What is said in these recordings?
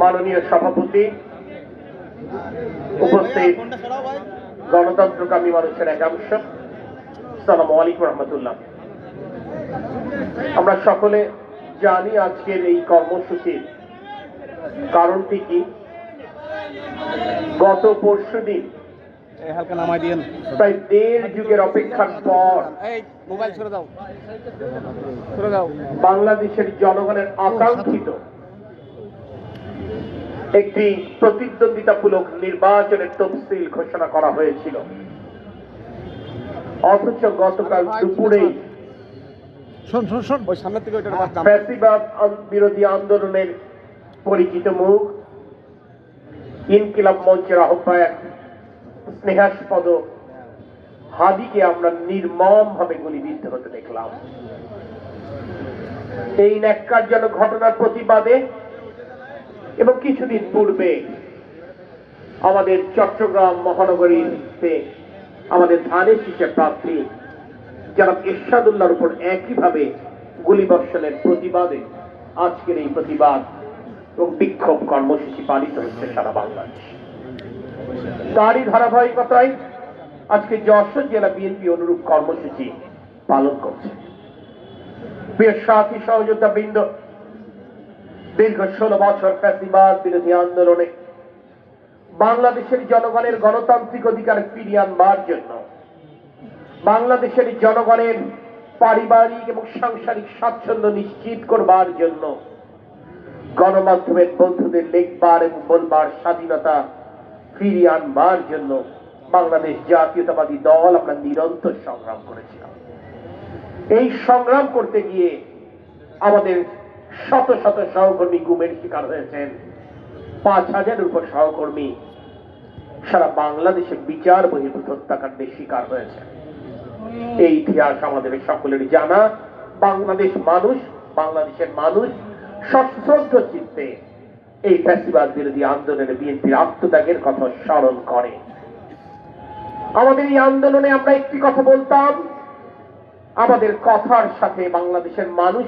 মাননীয় সভাপতি উপস্থিত গণতন্ত্রকামী মানুষের একাংশ সালাম আলাইকুম রহমতুল্লাহ। আমরা সকলে জানি আজকের এই কর্মসূচির কারণটি কি। গত পরশু দিন হালকা নামাই দিয়েন। প্রায় দেড় যুগের অপেক্ষার পর মোবাইল সরে দাও। সরে দাও। বাংলাদেশের জনগণের আকাঙ্ক্ষিত একটি প্রতিদ্বন্দ্বিতামূলক নির্বাচনের তফসিল ঘোষণা করা হয়েছিল। অথচ গতকাল আন- বিরোধী আন্দোলনের পরিচিত মুখ ইনকিলাব মঞ্চের আহ্বায়ক স্নেহাস্পদ হাদিকে আমরা নির্মম ভাবে গুলিবিদ্ধ হতে দেখলাম। এই ন্যাক্কারজনক ঘটনার প্রতিবাদে এবং কিছুদিন পূর্বে আমাদের চট্টগ্রাম মহানগরীতে আমাদের ধানের শীষের প্রার্থী যারা এরশাদুল্লাহর উপর একইভাবে গুলিবর্ষণের প্রতিবাদে আজকের এই প্রতিবাদ এবং বিক্ষোভ কর্মসূচি পালিত হচ্ছে সারা বাংলাদেশ। তারই ধারাবাহিকতায় আজকে যশোর জেলা বিএনপি অনুরূপ কর্মসূচি পালন করছে। প্রিয় সাথী সহযোদ্ধা বৃন্দ দীর্ঘ ষোলো বছর ফ্যাসিবাদ বিরোধী আন্দোলনে বাংলাদেশের জনগণের গণতান্ত্রিক অধিকার ফিরিয়ে আনবার জন্য বাংলাদেশের জনগণের পারিবারিক এবং সাংসারিক স্বাচ্ছন্দ্য নিশ্চিত করবার জন্য গণমাধ্যমের বন্ধুদের লেখবার এবং বলবার স্বাধীনতা ফিরিয়ে আনবার জন্য বাংলাদেশ জাতীয়তাবাদী দল আমরা নিরন্তর সংগ্রাম করেছিলাম। এই সংগ্রাম করতে গিয়ে আমাদের শত শত সহকর্মী গুমের শিকার হয়েছেন। পাঁচ হাজারের উপর সহকর্মী সারা বাংলাদেশে বিচার বহির্ভূত হত্যাকাণ্ডের শিকার হয়েছে। এই ইতিহাস আমাদের সকলের জানা। বাংলাদেশ মানুষ, বাংলাদেশের মানুষ সশ্রদ্ধ চিত্তে এই ফ্যাসিবাদ বিরোধী আন্দোলনে বিএনপির আত্মত্যাগের কথা স্মরণ করে। আমাদের এই আন্দোলনে আমরা একটি কথা বলতাম। আমাদের কথার সাথে বাংলাদেশের মানুষ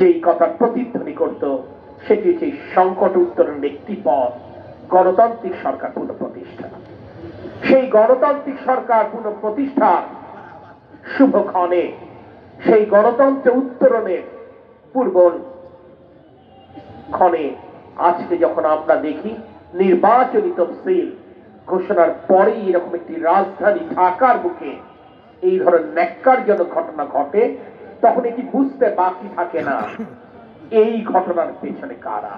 যেই কথার প্রতিধ্বনি করত, সেটি হচ্ছে সংকট উত্তরণের একটি পথ, গণতান্ত্রিক সরকার পুনঃপ্রতিষ্ঠা। সেই গণতান্ত্রিক সরকার পুনঃপ্রতিষ্ঠা শুভক্ষণে সেই গণতন্ত্র উত্তরণের পূর্ব ক্ষণে, আজকে যখন আমরা দেখি, নির্বাচনী তফসিল ঘোষণার পরেই এরকম একটি রাজধানী ঢাকার বুকে এই ধরনের ন্যাক্কারজনক ঘটনা ঘটে তখন এটি বুঝতে বাকি থাকে না। এই ঘটনার পেছনে কারা?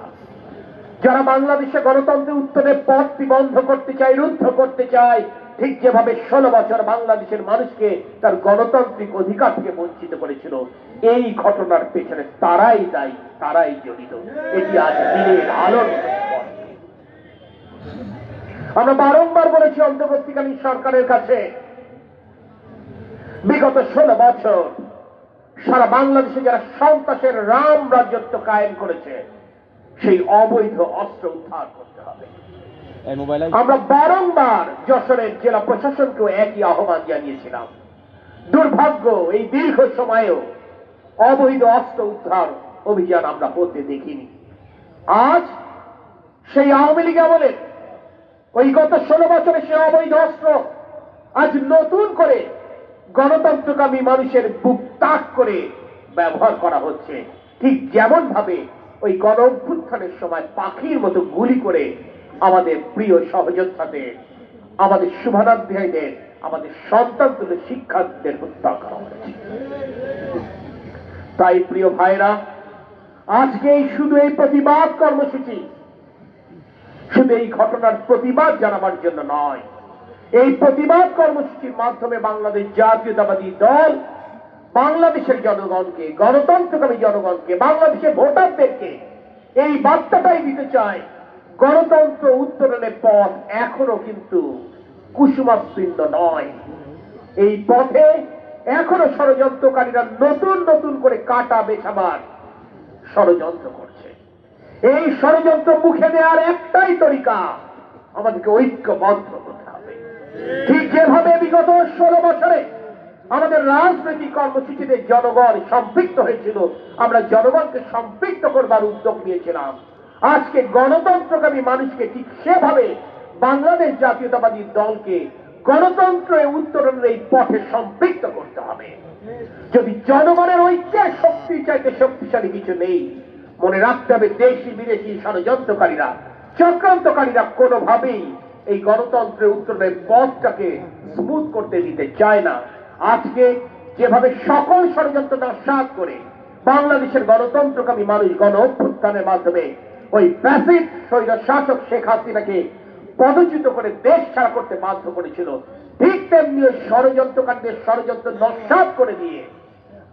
যারা বাংলাদেশে গণতন্ত্রের উত্তরের পথটি বন্ধ করতে চায়, রুদ্ধ করতে চায়, ঠিক যেভাবে ষোলো বছর বাংলাদেশের মানুষকে তার গণতান্ত্রিক অধিকার থেকে বঞ্চিত করেছিল, এই ঘটনার পেছনে তারাই দায়ী, তারাই জড়িত। এটি আজ দিনের আলোর আমরা বারংবার বলেছি, অন্তর্বর্তীকালীন সরকারের কাছে বিগত ষোলো বছর সারা বাংলাদেশে যারা সন্ত্রাসের রাম রাজত্ব কায়েম করেছে সেই অবৈধ অস্ত্র উদ্ধার করতে হবে। আমরা বারংবার যশোরের জেলা প্রশাসনকেও একই আহ্বান জানিয়েছিলাম। দুর্ভাগ্য এই দীর্ঘ সময়েও অবৈধ অস্ত্র উদ্ধার অভিযান আমরা করতে দেখিনি। আজ সেই আওয়ামী লীগ আমলের ওই গত ষোলো বছরে সে অবৈধ অস্ত্র আজ নতুন করে গণতন্ত্রকামী মানুষের বুক তাক করে ব্যবহার করা হচ্ছে। ঠিক যেমন ভাবে ওই গণ অভ্যুত্থানের সময় পাখির মতো গুলি করে আমাদের প্রিয় সহযোদ্ধাদের, আমাদের শুভানাধ্যায়ীদের, আমাদের সন্তান তুলে শিক্ষার্থীদের হত্যা করা হয়েছে। তাই প্রিয় ভাইরা, আজকে শুধু এই প্রতিবাদ কর্মসূচি, শুধু এই ঘটনার প্রতিবাদ জানাবার জন্য নয় এই প্রতিবাদ কর্মসূচির মাধ্যমে বাংলাদেশ জাতীয়তাবাদী দল বাংলাদেশের জনগণকে, গণতন্ত্রকামী জনগণকে বাংলাদেশের ভোটারদেরকে এই বার্তাটাই দিতে চায়। গণতন্ত্র উত্তরণের পথ এখনও কিন্তু কুসুমাস্তীর্ণ নয়। এই পথে এখনও ষড়যন্ত্রকারীরা নতুন নতুন করে কাটা বেছাবার ষড়যন্ত্র করছে। এই ষড়যন্ত্র মুখে দেওয়ার একটাই তরিকা, আমাদেরকে ঐক্যবদ্ধ হবে। ঠিক যেভাবে বিগত ষোলো বছরে আমাদের রাজনৈতিক কর্মসূচিতে জনগণ সম্পৃক্ত হয়েছিল, আমরা জনগণকে সম্পৃক্ত করবার উদ্যোগ নিয়েছিলাম। আজকে গণতন্ত্রকামী মানুষকে ঠিক সেভাবে বাংলাদেশ জাতীয়তাবাদী দলকে গণতন্ত্র উত্তরণের এই পথে সম্পৃক্ত করতে হবে। যদি জনগণের ঐক্যের শক্তি চাইতে শক্তিশালী কিছু নেই, মনে রাখতে হবে দেশি বিদেশি ষড়যন্ত্রকারীরা, চক্রান্তকারীরা কোনোভাবেই এই গণতন্ত্রের উত্তরণের পথটাকে স্মুথ করতে দিতে চায় না। আজকে যেভাবে সকল ষড়যন্ত্র নস্বাত করে বাংলাদেশের গণতন্ত্রকামী মানুষ গণ অভ্যুত্থানের মাধ্যমে ওই প্যাসিভ স্বৈর শাসক শেখ হাসিনাকে পদচ্যুত করে দেশ ছাড়া করতে বাধ্য করেছিল, ঠিক তেমনি ওই ষড়যন্ত্রকারীদের ষড়যন্ত্র নস্বাত করে দিয়ে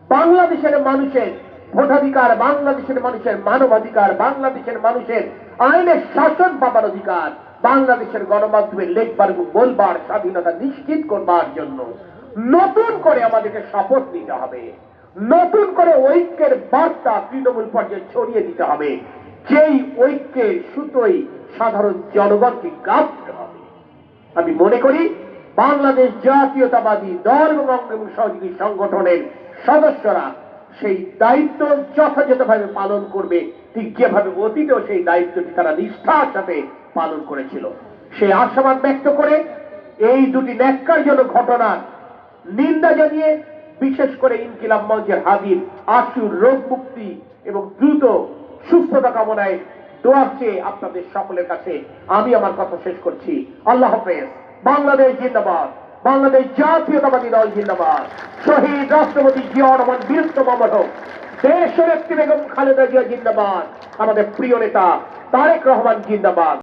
বাংলাদেশের মানুষের ভোটাধিকার, বাংলাদেশের মানুষের মানবাধিকার, বাংলাদেশের মানুষের আইনের শাসন পাবার অধিকার বাংলাদেশের গণমাধ্যমে লেখবার বলবার স্বাধীনতা নিশ্চিত করবার জন্য নতুন করে আমাদেরকে শপথ নিতে হবে। নতুন করে ঐক্যের বার্তা তৃণমূল পর্যায়ে ছড়িয়ে দিতে হবে। যেই ঐক্যের সুতোই সাধারণ জনগণকে গাঁথতে হবে। আমি মনে করি, বাংলাদেশ জাতীয়তাবাদী দল এবং সহযোগী সংগঠনের সদস্যরা সেই দায়িত্ব যথাযথভাবে পালন করবে। ঠিক যেভাবে অতীতেও সেই দায়িত্বটি তারা নিষ্ঠার সাথে পালন করেছিল। সেই আশাবাদ ব্যক্ত করে এই দুটি ন্যাক্কারজনক ঘটনার নিন্দা জানিয়ে বিশেষ করে ইনকিলাব মঞ্চের হাজির আশুর রোগ মুক্তি এবং দ্রুত সুস্থতা কামনায় দোয়া চেয়ে আপনাদের সকলের কাছে আমি আমার কথা শেষ করছি। আল্লাহ হাফেজ। বাংলাদেশ জিন্দাবাদ। বাংলাদেশ জাতীয়তাবাদী দল জিন্দাবাদ। শহীদ রাষ্ট্রপতি জিয়া রহমান, বীরত্ব মামল হোক। দেশ বেগম খালেদা জিয়া জিন্দাবাদ। আমাদের প্রিয় নেতা তারেক রহমান জিন্দাবাদ।